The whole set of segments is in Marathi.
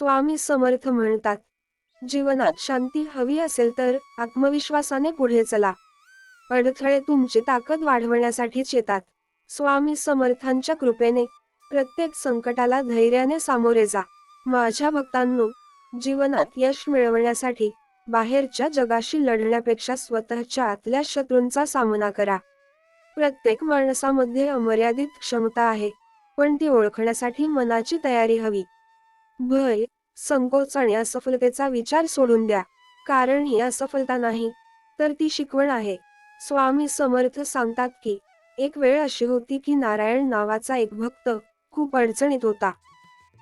स्वामी समर्थ म्हणतात जीवनात शांती हवी असेल तर आत्मविश्वासाने पुढे चला. अडथळे तुमची ताकद वाढवण्यासाठीच येतात. स्वामी समर्थांच्या कृपेने प्रत्येक संकटाला धैर्याने सामोरे जा. माझ्या भक्तांनो जीवनात यश मिळवण्यासाठी बाहेरच्या जगाशी लढण्यापेक्षा स्वतःच्या आतल्या शत्रूंचा सामना करा. प्रत्येक माणसामध्ये अमर्यादित क्षमता आहे पण ती ओळखण्यासाठी मनाची तयारी हवी. भय संकोच आणि असफलतेचा विचार सोडून द्या. कारण ही असफलता नाही तर ती शिकवण आहे. स्वामी समर्थ सांगतात की एक वेळ अशी होती की नारायण नावाचा एक भक्त खूप अडचणीत होता.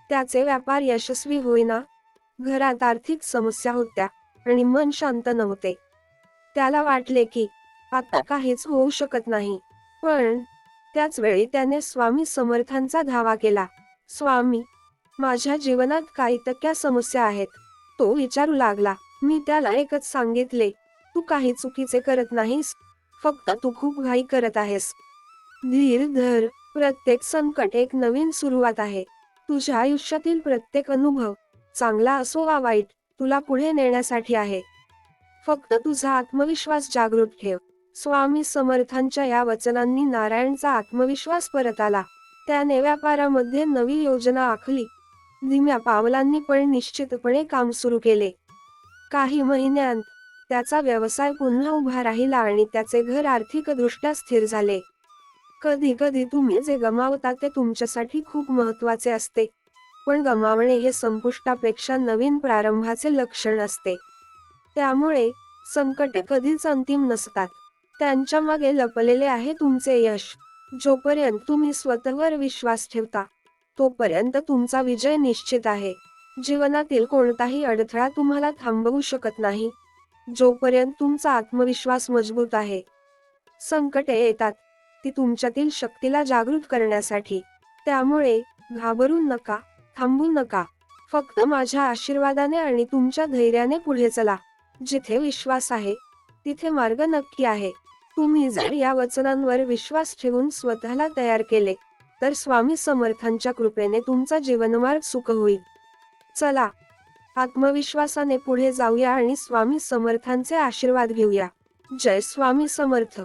त्याचे व्यापार यशस्वी होईना. घरात आर्थिक समस्या होत्या आणि मन शांत नव्हते. त्याला वाटले की आता काहीच होऊ शकत नाही. पण त्याच वेळी त्याने स्वामी समर्थांचा धावा केला. स्वामी माझ्या जीवनात काही टक्क्या समस्या आहेत. तो विचारू लागला. मी त्याला एकच सांगितले. तू काही चुकीचे करत नाहीस. फक्त तू खूप घाई करत आहेस. धीर धर. प्रत्येक संकट एक नवीन सुरुवात आहे. तुझ्या आयुष्यातील प्रत्येक अनुभव चांगला असो वा वाईट तुला पुढे नेण्यासाठी आहे. फक्त तुझा आत्मविश्वास जागृत ठेव. स्वामी समर्थांच्या या वचनांनी नारायणचा आत्मविश्वास परत आला. त्याने व्यापारामध्ये नवी योजना आखली. धीम्या पावलांनी पण निश्चितपणे काम सुरू केले. काही महिन्यांत त्याचा व्यवसाय पुन्हा उभा राहिला आणि त्याचे घर आर्थिकदृष्ट्या स्थिर झाले. कधी कधी तुम्ही जे गमावता ते तुमच्यासाठी खूप महत्त्वाचे असते. पण गमावणे हे संपुष्टापेक्षा नवीन प्रारंभाचे लक्षण असते. त्यामुळे संकटे कधीच अंतिम नसतात. त्यांच्या मागे लपलेले आहे तुमचे यश जोपर्यंत तुम्ही स्वतःवर विश्वास ठेवता. तोपर्यंत तुमचा विजय निश्चित आहे. जीवनातील कोणताही अडथळा तुम्हाला थांबवू शकत नाही. जोपर्यंत तुमचा आत्मविश्वास मजबूत आहे. संकटे येतात. ती तुमच्यातील शक्तीला जागृत करण्यासाठी. त्यामुळे घाबरू नका थांबू नका. फक्त माझ्या आशीर्वादाने आणि तुमच्या धैर्याने पुढे चला. जिथे विश्वास आहे तिथे मार्ग नक्की आहे. तुम्ही जर या वचनांवर विश्वास ठेवून स्वतःला तयार केले तर स्वामी समर्थांच्या कृपेने तुमचा जीवनमार्ग सुख होईल. चला आत्मविश्वासाने पुढे जाऊया आणि स्वामी समर्थांचे आशीर्वाद घेऊया. जय स्वामी समर्थ.